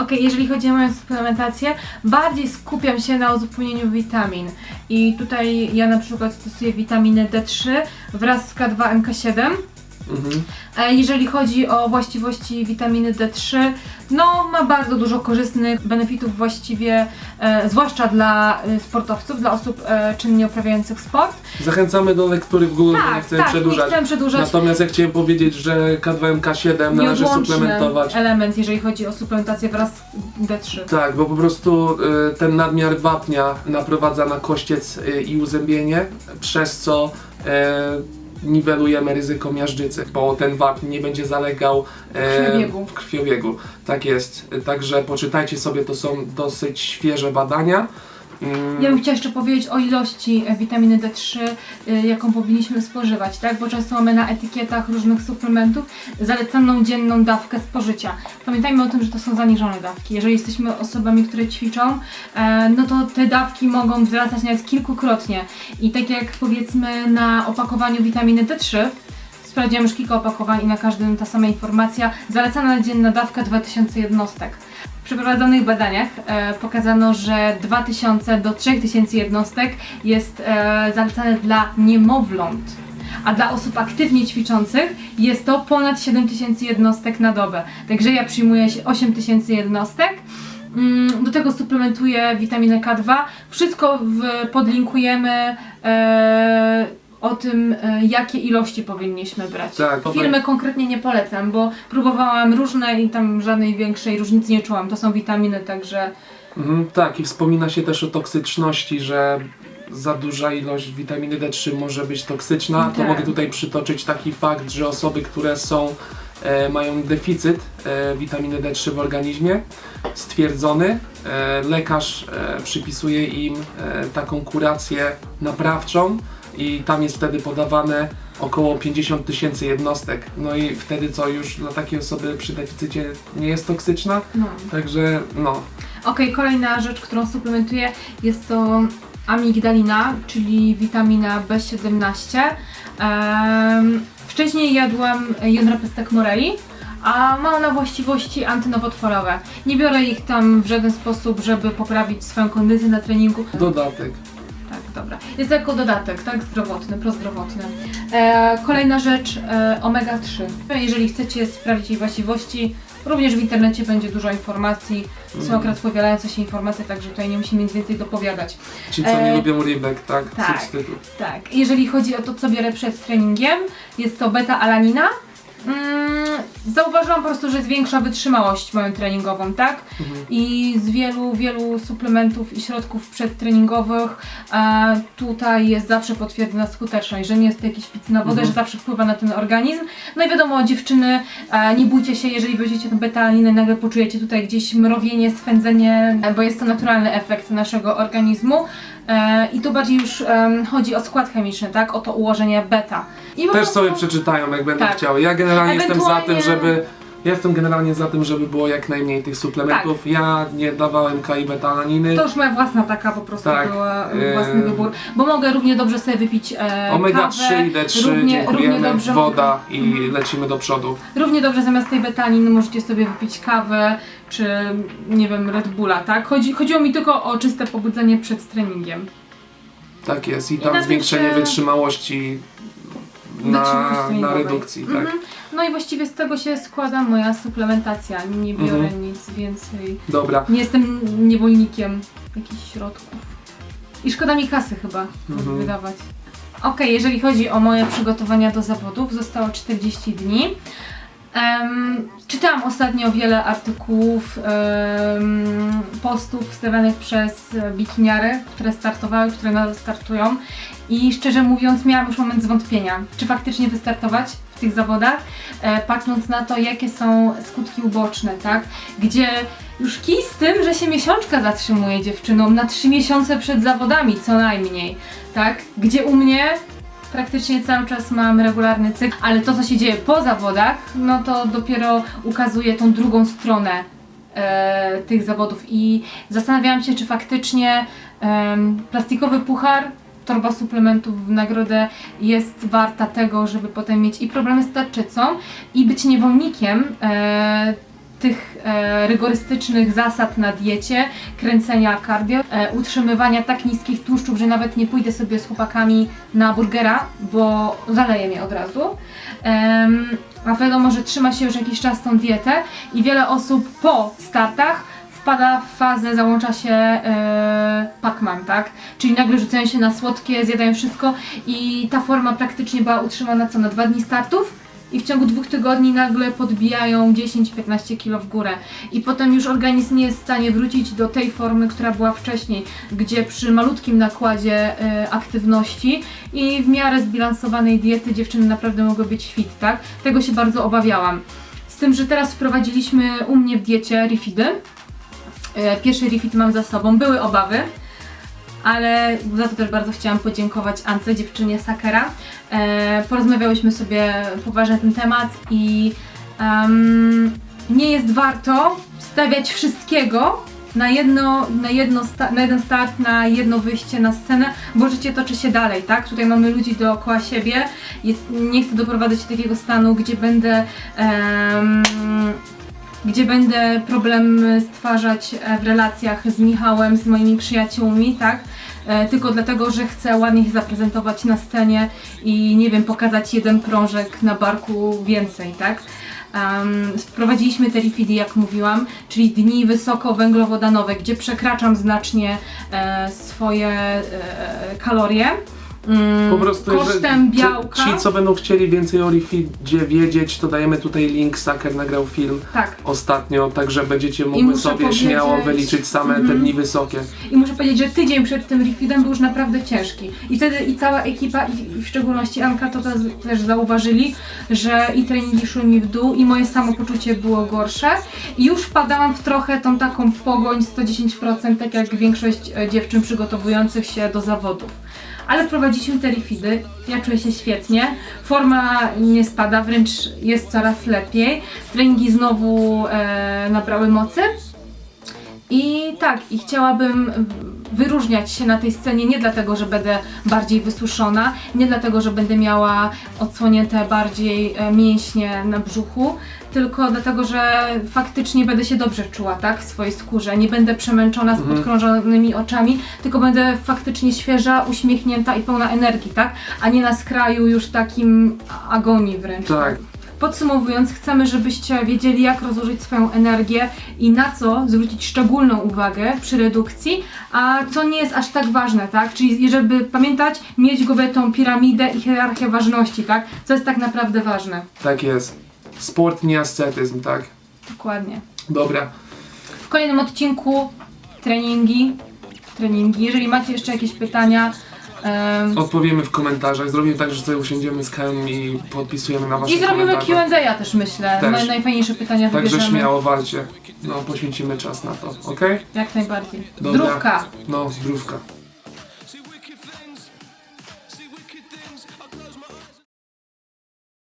Okej, jeżeli chodzi o moją suplementację, bardziej skupiam się na uzupełnieniu witamin. I tutaj ja na przykład stosuję witaminę D3 wraz z K2 MK7. Mhm. E, Jeżeli chodzi o właściwości witaminy D3, no ma bardzo dużo korzystnych benefitów właściwie, e, zwłaszcza dla e, sportowców, dla osób e, czynnie uprawiających sport. Zachęcamy do lektury w Google, nie Tak, chcę tak, nie przedłużać. chcę przedłużać. Natomiast ja chciałem powiedzieć, że K2MK7 należy Nieodłączny suplementować. element, jeżeli chodzi o suplementację wraz z D3. Tak, bo po prostu y, ten nadmiar wapnia naprowadza na kościec y, i uzębienie, przez co y, niwelujemy ryzyko miażdżycy, bo ten wapń nie będzie zalegał e, krwiobiegu. w krwiobiegu. Tak jest. Także poczytajcie sobie, to są dosyć świeże badania. Ja bym chciała jeszcze powiedzieć o ilości e, witaminy D3, y, jaką powinniśmy spożywać, tak? Bo często mamy na etykietach różnych suplementów zalecaną dzienną dawkę spożycia. Pamiętajmy o tym, że to są zaniżone dawki. Jeżeli jesteśmy osobami, które ćwiczą, e, no to te dawki mogą wzrastać nawet kilkukrotnie. I tak jak powiedzmy na opakowaniu witaminy D3, Sprawdziłam już kilka opakowań i na każdym ta sama informacja. Zalecana dzienna dawka 2000 jednostek. Przeprowadzonych badaniach e, pokazano, że 2000 do 3000 jednostek jest e, zalecane dla niemowląt. A dla osób aktywnie ćwiczących jest to ponad 7000 jednostek na dobę. Także ja przyjmuję 8000 jednostek. Mm, Do tego suplementuję witaminę K2. Wszystko w, podlinkujemy e, o tym, e, jakie ilości powinniśmy brać. Tak, to Firmy konkretnie nie polecam, bo próbowałam różne i tam żadnej większej różnicy nie czułam. To są witaminy, także Mhm, tak, i wspomina się też o toksyczności, że za duża ilość witaminy D3 może być toksyczna. To Tak. mogę tutaj przytoczyć taki fakt, że osoby, które są, e, mają deficyt e, witaminy D3 w organizmie, stwierdzony, e, lekarz e, przypisuje im e, taką kurację naprawczą i tam jest wtedy podawane około 50 tysięcy jednostek. No i wtedy co już dla takiej osoby przy deficycie nie jest toksyczna, no. także no, Okej, kolejna rzecz, którą suplementuję jest to amigdalina, czyli witamina B17. Em, wcześniej jadłam Jonrapestek moreli, a ma ona właściwości antynowotworowe. Nie biorę ich tam w żaden sposób, żeby poprawić swoją kondycję na treningu. dodatek. Dobra. Jest jako dodatek, tak? Zdrowotny, prozdrowotny. E, kolejna rzecz, e, omega-3. Jeżeli chcecie sprawdzić jej właściwości, również w internecie będzie dużo informacji. Są Mhm. akurat powielające się informacje, także tutaj nie musimy nic więcej dopowiadać. Ci, co nie E, lubią rybek, tak? tak. Substytut. Tak, jeżeli chodzi o to, co biorę przed treningiem, jest to beta-alanina. Mm, zauważyłam po prostu, że zwiększa wytrzymałość moją treningową, tak? Mhm. I z wielu, wielu suplementów i środków przedtreningowych e, tutaj jest zawsze potwierdzona skuteczność, że nie jest to jakiś pic na wodę, Mhm. że zawsze wpływa na ten organizm. No i wiadomo, dziewczyny, e, nie bójcie się, jeżeli weźmiecie tę betalinę, nagle poczujecie tutaj gdzieś mrowienie, swędzenie, e, bo jest to naturalny efekt naszego organizmu. E, I tu bardziej już em, chodzi o skład chemiczny, tak? O to ułożenie beta. I po Też prostu- sobie przeczytają, jak będą Tak. chciały. Ja generalnie jestem za Ewentualnie- tym, żeby. Ja jestem generalnie za tym, żeby było jak najmniej tych suplementów. Tak. Ja nie dawałem K i betalaniny. To już moja własna taka po prostu Tak, była e, własny wybór, bo mogę równie dobrze sobie wypić e, Omega kawę, 3 i D3, równie, równie dobrze woda i lecimy do przodu. Równie dobrze zamiast tej betaniny możecie sobie wypić kawę, czy nie wiem, Red Bulla, tak? Chodzi, chodziło mi tylko o czyste pobudzenie przed treningiem. Tak jest. I I tam na tym zwiększenie się- wytrzymałości na, na redukcji, tak. Mhm. No i właściwie z tego się składa moja suplementacja. Nie biorę Mhm. nic więcej. Dobra. Nie jestem niewolnikiem jakichś środków. I szkoda mi kasy chyba Mhm. wydawać. Okej, jeżeli chodzi o moje przygotowania do zawodów, zostało 40 dni. Em, czytałam ostatnio wiele artykułów, em, postów wstawianych przez bikiniary, które startowały, które nadal startują i szczerze mówiąc miałam już moment zwątpienia, czy faktycznie wystartować w tych zawodach, e, patrząc na to, jakie są skutki uboczne, tak? Gdzie już kij z tym, że się miesiączka zatrzymuje dziewczynom na 3 miesiące przed zawodami co najmniej, tak? Gdzie u mnie praktycznie cały czas mam regularny cykl, ale to co się dzieje po zawodach, no to dopiero ukazuje tą drugą stronę e, tych zawodów. I zastanawiałam się, czy faktycznie em, plastikowy puchar torba suplementów w nagrodę jest warta tego, żeby potem mieć i problemy z tarczycą i być niewolnikiem e, tych e, rygorystycznych zasad na diecie, kręcenia cardio, e, utrzymywania tak niskich tłuszczów, że nawet nie pójdę sobie z chłopakami na burgera, bo zaleje mnie od razu. A wiadomo, że trzyma się już jakiś czas tą dietę i wiele osób po startach wpada w fazę, załącza się e, Pac-Man, tak? Czyli nagle rzucają się na słodkie, zjadają wszystko i ta forma praktycznie była utrzymana co na dwa dni startów i w ciągu dwóch tygodni nagle podbijają 10-15 kg w górę i potem już organizm nie jest w stanie wrócić do tej formy, która była wcześniej, gdzie przy malutkim nakładzie e, aktywności i w miarę zbilansowanej diety dziewczyny naprawdę mogły być fit, tak? Tego się bardzo obawiałam. Z tym, że teraz wprowadziliśmy u mnie w diecie refidy. E, Pierwszy refit mam za sobą. Były obawy, ale za to też bardzo chciałam podziękować Ance, dziewczynie Sakera. E, porozmawiałyśmy sobie poważnie na ten temat i em, nie jest warto stawiać wszystkiego na, jedno, na, jedno na jeden start, na jedno wyjście na scenę, bo życie toczy się dalej, tak? Tutaj mamy ludzi dookoła siebie. Jest, nie chcę doprowadzać do takiego stanu, gdzie będę em, gdzie będę problem stwarzać e, w relacjach z Michałem, z moimi przyjaciółmi, tak? E, Tylko dlatego, że chcę ładnie się zaprezentować na scenie i nie wiem, pokazać jeden prążek na barku więcej, tak? Um, wprowadziliśmy te rifidy, jak mówiłam, czyli dni wysokowęglowodanowe, gdzie przekraczam znacznie e, swoje e, kalorie. Mm, Po prostu, kosztem że białka. Ci, co będą chcieli więcej o Refidzie wiedzieć, to dajemy tutaj link. Saker nagrał film Tak. ostatnio, także będziecie mogły muszę sobie powiedzieć- śmiało wyliczyć same te Mhm. dni wysokie. I muszę powiedzieć, że tydzień przed tym refidem był już naprawdę ciężki. I wtedy i cała ekipa, i w szczególności Anka to też, też zauważyli, że i treningi szły mi w dół i moje samopoczucie było gorsze. I już wpadałam w trochę tą taką pogoń 110%, tak jak większość e, dziewczyn przygotowujących się do zawodów. Ale wprowadziliśmy te refidy, ja czuję się świetnie, forma nie spada, wręcz jest coraz lepiej. Treningi znowu e, nabrały mocy. I tak, i chciałabym wyróżniać się na tej scenie nie dlatego, że będę bardziej wysuszona, nie dlatego, że będę miała odsłonięte bardziej e, mięśnie na brzuchu, tylko dlatego, że faktycznie będę się dobrze czuła, tak, w swojej skórze. Nie będę przemęczona z Mhm. podkrążonymi oczami, tylko będę faktycznie świeża, uśmiechnięta i pełna energii, tak, a nie na skraju już takim agonii wręcz. Tak. Podsumowując, chcemy, żebyście wiedzieli, jak rozłożyć swoją energię i na co zwrócić szczególną uwagę przy redukcji, a co nie jest aż tak ważne, tak? Czyli żeby pamiętać, mieć w głowie tą piramidę i hierarchię ważności, tak? Co jest tak naprawdę ważne. Tak jest. Sport, nie ascetyzm, tak? Dokładnie. Dobra. W kolejnym odcinku treningi, treningi. Jeżeli macie jeszcze jakieś pytania, em, Odpowiemy w komentarzach. Zrobimy tak, że sobie usiądziemy z Kają i podpisujemy na waszych i zrobimy. Q&A też myślę. Też. Naj- Najfajniejsze pytania Także wybierzemy. śmiało walcie. No, poświęcimy czas na to, ok? Jak najbardziej. Dobra. Zdrówka! No, zdrówka.